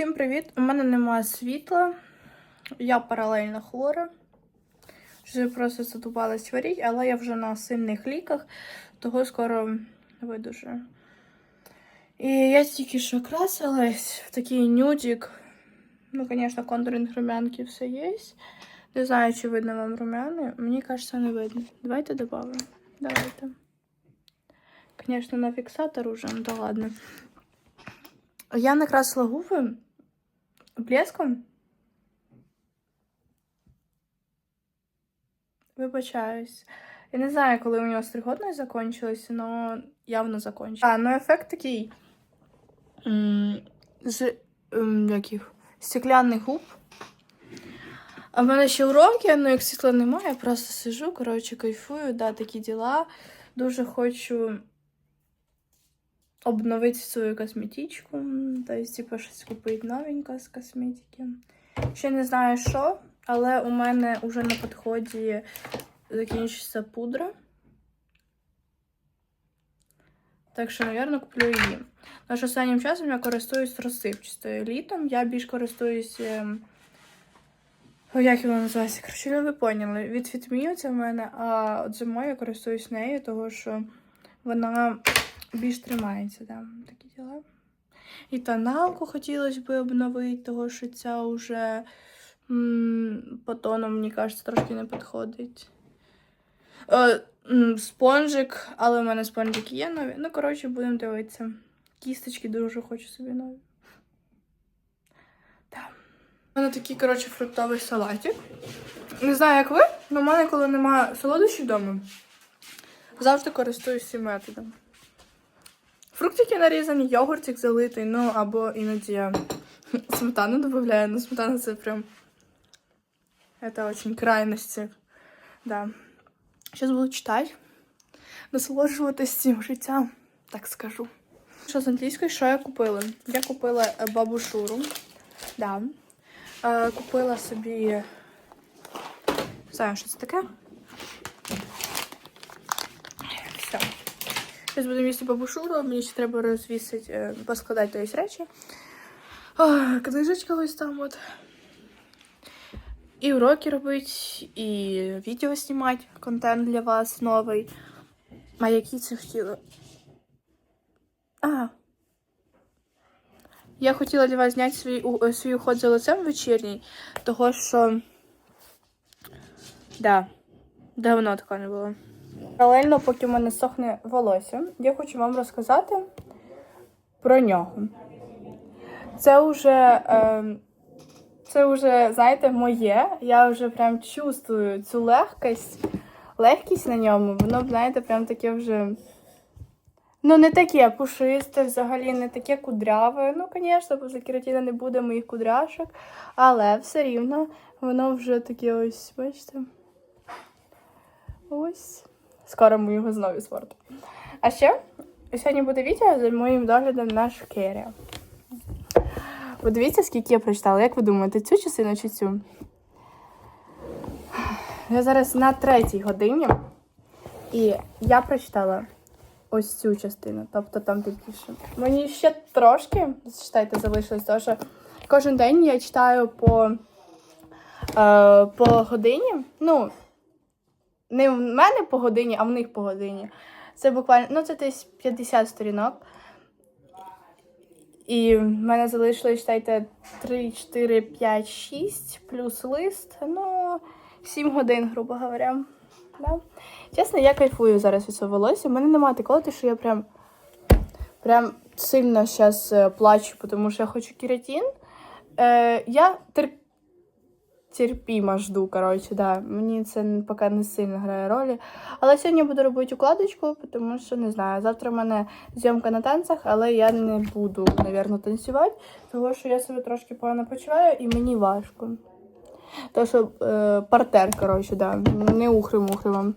Всім привіт! У мене немає світла. Я паралельно хвора. Вже просто задубалась хворіть, але я вже на сильних ліках, того скоро видужу. І я тільки що красилась в такий нюдик. Ну, звісно, контуринг румянки все є. Не знаю, чи видно вам румяни. Мені кажется, не видно. Давайте добавимо. Давайте. Звісно, на фіксатор уже, ну да ладно. Я накрасила губи блеском. Вибачаюсь. Я не знаю, коли у нього стриготність закончилась, але явно закончилась. А, ну ефект такий. З яких? Стеклянних губ. А в мене ще уроки, ну як світла немає, я просто сижу, коротше, кайфую, да, такі діла. Дуже хочу обновити свою косметичку. Тобто, типу, щось купити новеньке з косметики. Ще не знаю що, але у мене вже на підході закінчиться пудра. Так що, мабуть, куплю її. Тому що останнім часом я користуюсь розсипчастою літом. Я більш користуюсь. ем, як його називається? Коротше, ну, ви поняли. Від Фітмію це в мене, а от зимою я користуюсь нею, тому що вона більш тримається, да, такі діла. І тоналку хотілося б обновити, тому що ця вже по тону, мені кажеться, трошки не підходить. Е, спонжик, але в мене спонжики є нові. Ну, коротше, будемо дивитися. Кісточки дуже хочу собі нові. У мене такий, коротше, фруктовий салатик. Не знаю, як ви, але в мене, коли немає солодощів вдома, завжди користуюсь цим методом. Фруктики нарізані, йогуртик залитий, ну або іноді я сметану додаю, ну сметана це прям. Это очень крайності. Да. Сейчас буду читати, насолоджуватись цим життям, так скажу. Що з англійської, що я купила? Я купила е, бабушуру. Да. Е, купила собі. Не знаю, що це таке. Зараз будемо їсти бабушуру, мені ще треба розвісити, е, поскладати тобто, речі. Ох, Книжечка ось там от. І уроки робити, і відео знімати, контент для вас новий. А які це хотіла? А. Я хотіла для вас зняти свій, у- е, свій уход за лицем вечірній, того що. Да, давно такого не було. Паралельно, поки в мене сохне волосся, я хочу вам розказати про нього. Це вже, е, це вже, знаєте, моє. Я вже прям чувствую цю легкість, легкість на ньому. Воно, знаєте, прям таке вже. Ну, не таке пушисте, взагалі не таке кудряве. Ну, звісно, поза кератіна не буде моїх кудряшок, але все рівно воно вже таке ось, бачите. Ось. Скоро ми його знову спорту. А ще сьогодні буде відео за моїм доглядом на шкірі. Подивіться, скільки я прочитала. Як ви думаєте, цю частину чи цю? Я зараз на третій годині. І я прочитала ось цю частину, тобто там більше. Мені ще трошки, читайте, залишилось, тому що кожен день я читаю по, е, по годині. Ну, не в мене по годині, а в них по годині. Це буквально, ну це десь 50 сторінок. І в мене залишилось, читайте, 3, 4, 5, 6 плюс лист. Ну, 7 годин, грубо говоря. Да? Чесно, я кайфую зараз від свого волосся. У мене немає такого, що я прям, прям сильно зараз плачу, тому що я хочу кератин. Е, я тер... терпімо жду, коротше, да. Мені це поки не сильно грає ролі. Але сьогодні буду робити укладочку, тому що не знаю. Завтра в мене зйомка на танцях, але я не буду, мабуть, танцювати, тому що я себе трошки погано почуваю і мені важко. То, що е, партер, коротше, да, не ухри-мухри.